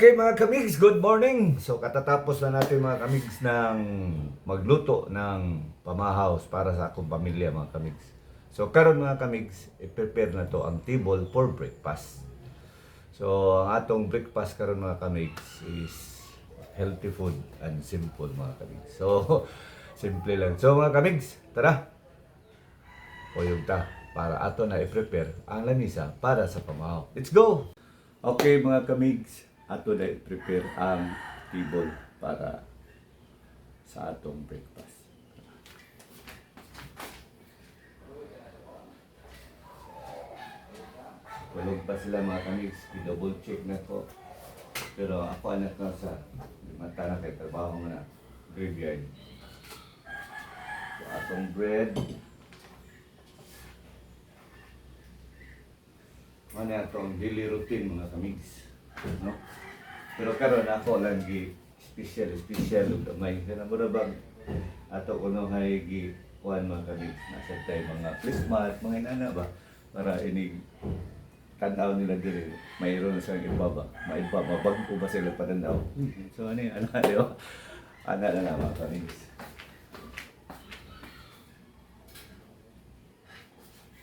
Okay mga kamigs, good morning! So katatapos na natin mga kamigs ng magluto ng pamahaws para sa akong pamilya mga kamigs. So karon mga kamigs, i-prepare na to ang table for breakfast. So ang atong breakfast karon mga kamigs is healthy food and simple mga kamigs. So simple lang. So mga kamigs, tara! Puyog ta para ato na i-prepare ang lanisa para sa pamahaw. Let's go! Okay mga kamigs, ato na i-prepare ang table para sa atong breakfast. Tulog pa sila mga kamigs, i-double check na ko. Pero ako anak na sa mata na kay trabaho na graveyard. So atong bread, ano atong daily routine mga kamigs. No? Pero karon ako lang gi special special ug gamay. Kana mo na bang ato kuno hay gi kuan mga kamigs nasa tay mga Christmas mga inana ba? Para inig tanaw nila diri. Mayroon sa ibaba maiba mabagko ba sila patanaw so ano yung ana di ba ana na na mga kamigs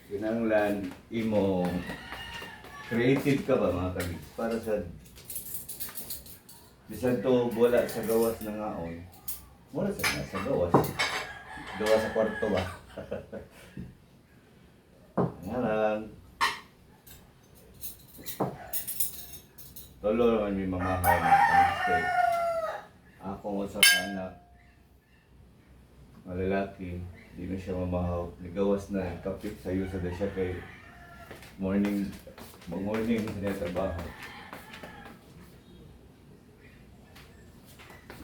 kinanglan imo creative ka ba mga kamigs para sa bisan to wala sa gawas na ngaon wala sa nasa gawas. Gawas sa kwarto ba? Nga lang. Tolo naman mamahaw mga kamigs kay akong usa ka anak. Malalaki di na siya mamahaw nigawas na kapit sa iyo sa siya kay morning mag morning sa niya trabaho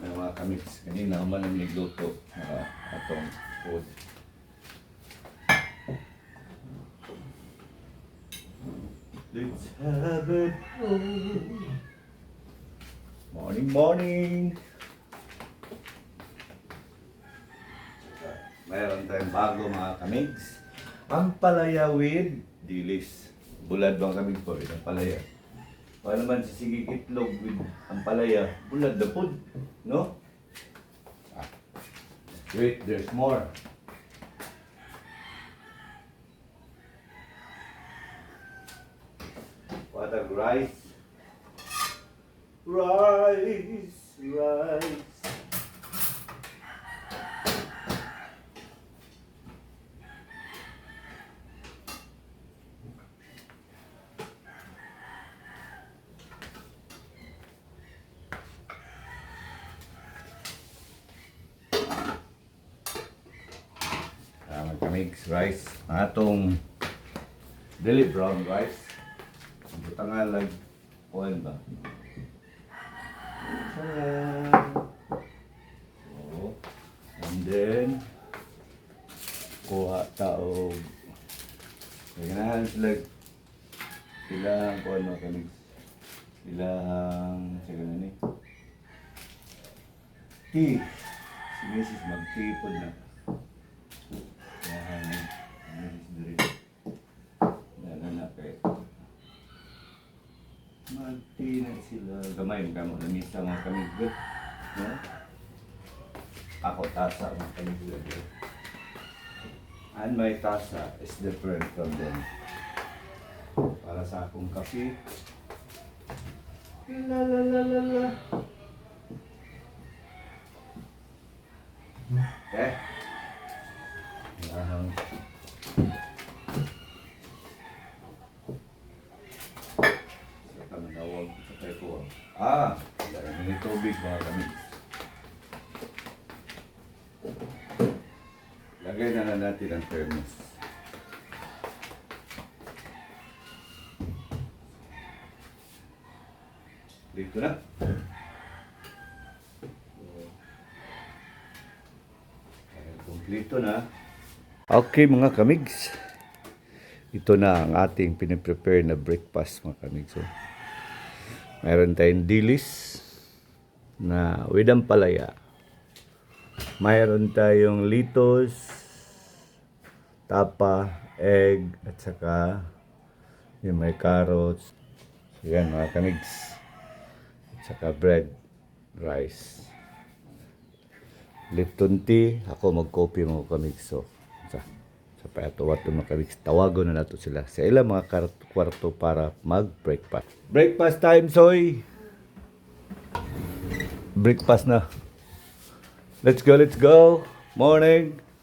na mga kamiks kanina man ang nagluto na atong food Let's have it Morning, morning! Mayroon tayong bago mga kamigs. Ang palaya with dilis. Bulad bang kamig po, ang palaya. Wala naman sa sigig itlog with ang palaya. Bulad na food, no? Ah. Wait, there's more. What a rice. Rice, rice. Magkamix rice. Ang atong dili brown rice. Buta nga lag oil ba? So, and then kuha tao Ganahan sila ilang kuha no kamix ilang sa ganun ni tea si Mrs. mag-tea po na Yan. Miss Dre. Dala na kay. Magti na sila. Gamay mo kamo na misa mga kami good. No? Ako tasa mga kami good. And my tasa is different from them. Para sa akong kape. La la la la la. Lagay na na natin ang thermos. Dito na. Kompleto na. Okay mga kamigs. Ito na ang ating piniprepare na breakfast mga kamigs. So, mayroon tayong dilis na with ang palaya. Mayroon tayong litos, tapa, egg, at saka yung may carrots. So, yan mga kamigs. Saka bread, rice. Lipton tea, ako mag-coffee mga kamigs. So, sa, sa payato-wato mga kamigs, tawagon na nato sila sa ilang mga kwarto para mag-breakfast. Breakfast time, soy! Breakfast na. Let's go, let's go! Morning.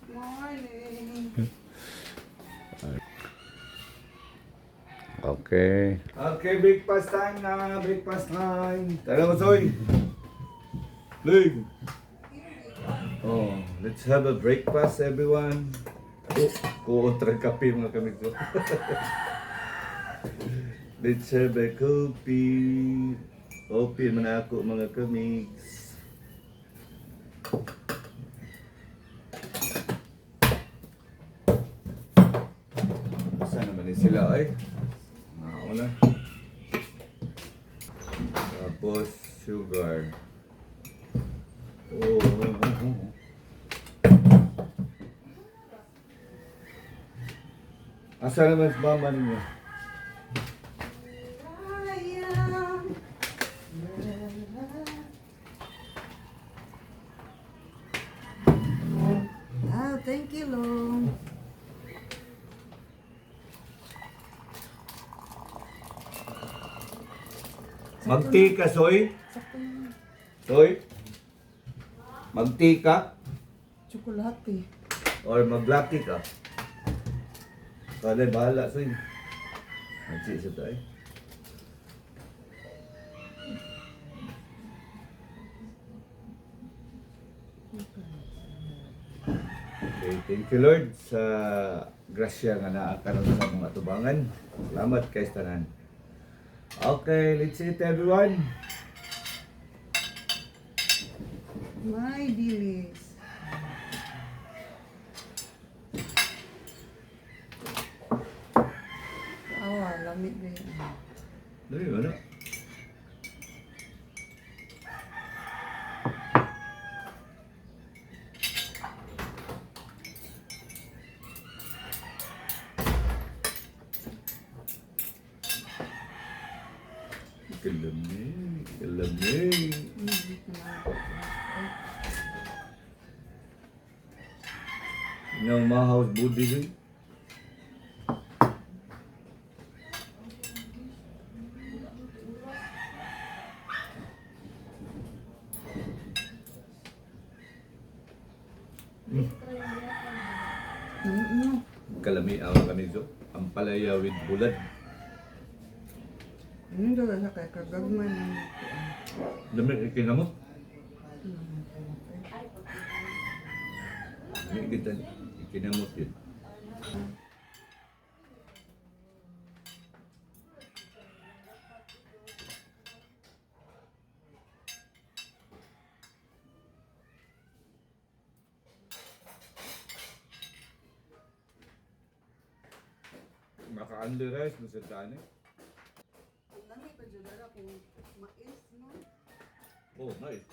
Okay. Okay, breakfast time na. Breakfast time. Tara mo, Soy. Lig. Oh, let's have a breakfast, everyone. Kontra kape mga kami ko. let's have a coffee. Coffee man ako mga kamigs. Saan naman din sila ay? Nauna. Tapos, sugar. Oh, oh, oh, oh. Asa naman si mama ninyo? Ah, thank you, Long. Magti ka, Soy? Soy? Magti ka? Tsokolate. Or maglaki ka? Kada bahala, Soy. Magsi sa tayo. Okay, thank you Lord sa grasya nga naakaroon sa mga atubangan. Salamat kay tanan. Okay, let's eat everyone. My dilis. Awa, lamig na yun. Dali, ano? Kalamig, kalamig. Hindi ko na. Dun. Mm-mm. Kalami ang kanizo. Ang palaya with bulad. Ano daw sa kay kagagman Dami ikinamot. Dami kita ikinamot yun. Maka-under rice mo sa eh. Nani pa dyan dara kung mais no? Oh, nice.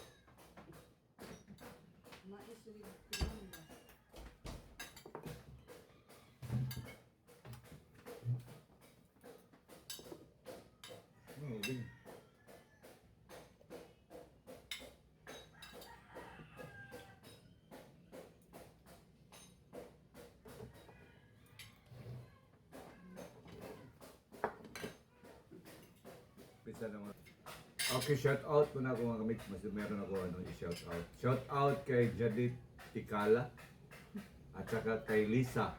Mais with tinga. Oh, big. Naman. Okay, shout out muna ako mga kamit. Mas meron ako ano i-shout out. Shout out kay Jadit Tikala at saka kay Lisa.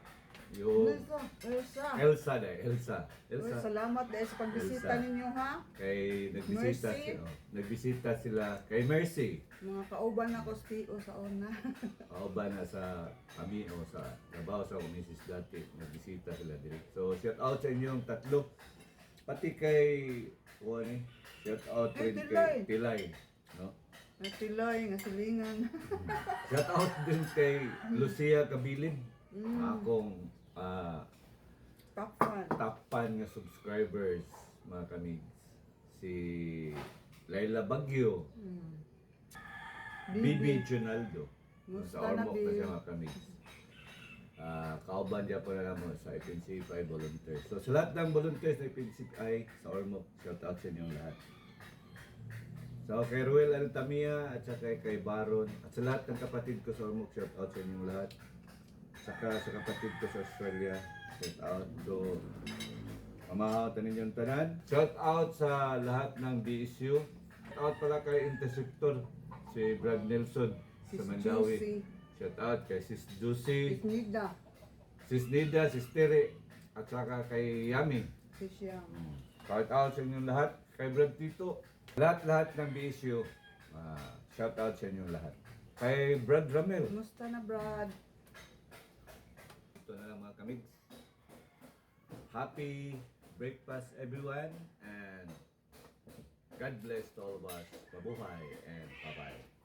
Yung Elsa, Elsa. Elsa na, Elsa. Uy, Elsa. salamat dahil sa pagbisita Elsa. ninyo ha. Kay nagbisita Mercy. sila. Nagbisita sila kay Mercy. Mga kauban ako sa PO sa una. O ba na sa kami o sa trabaho sa Mrs. dati, nagbisita sila direct. So, shout out sa inyong tatlo. Pati kay, kuha ni, shout out Kay rin Tilay. kay Tilay. No? May tiloy, nga silingan. Shout out din kay Lucia Kabilin. Mm. Akong ah, Top fan. top fan nga subscribers, mga kamigs. Si Laila Bagyo, Mm. Bibi Junaldo. Musta Sa na, Ormoc siya mga kamigs. Ah, kauban po na naman sa FNC 5 volunteers. So sa lahat ng volunteers na FNC ay sa Ormoc, shout out sa inyong lahat. So kay Ruel Altamia at saka kay Baron at sa lahat ng kapatid ko sa Ormoc, shout out sa inyong lahat. Saka sa kapatid ko sa Australia, shout out. So, pamahaw tanin yung tanan. Shout out sa lahat ng DSU. Shout out pala kay Interceptor, si Brad Nelson sa Mandawi. Juicy. Shout out kay Sis Juicy, Isnida. Sis Nida, Sis Tere, at saka kay Yami. Si Siyam. Shout out sa inyong lahat. Kay Brad Tito. Lahat-lahat ng BSU. ah, shout out sa inyong lahat. Kay Brad Ramel. Kumusta na, Brad? Ito na lang mga kamigs. Happy breakfast everyone and God bless to all of us. Mabuhay and bye-bye.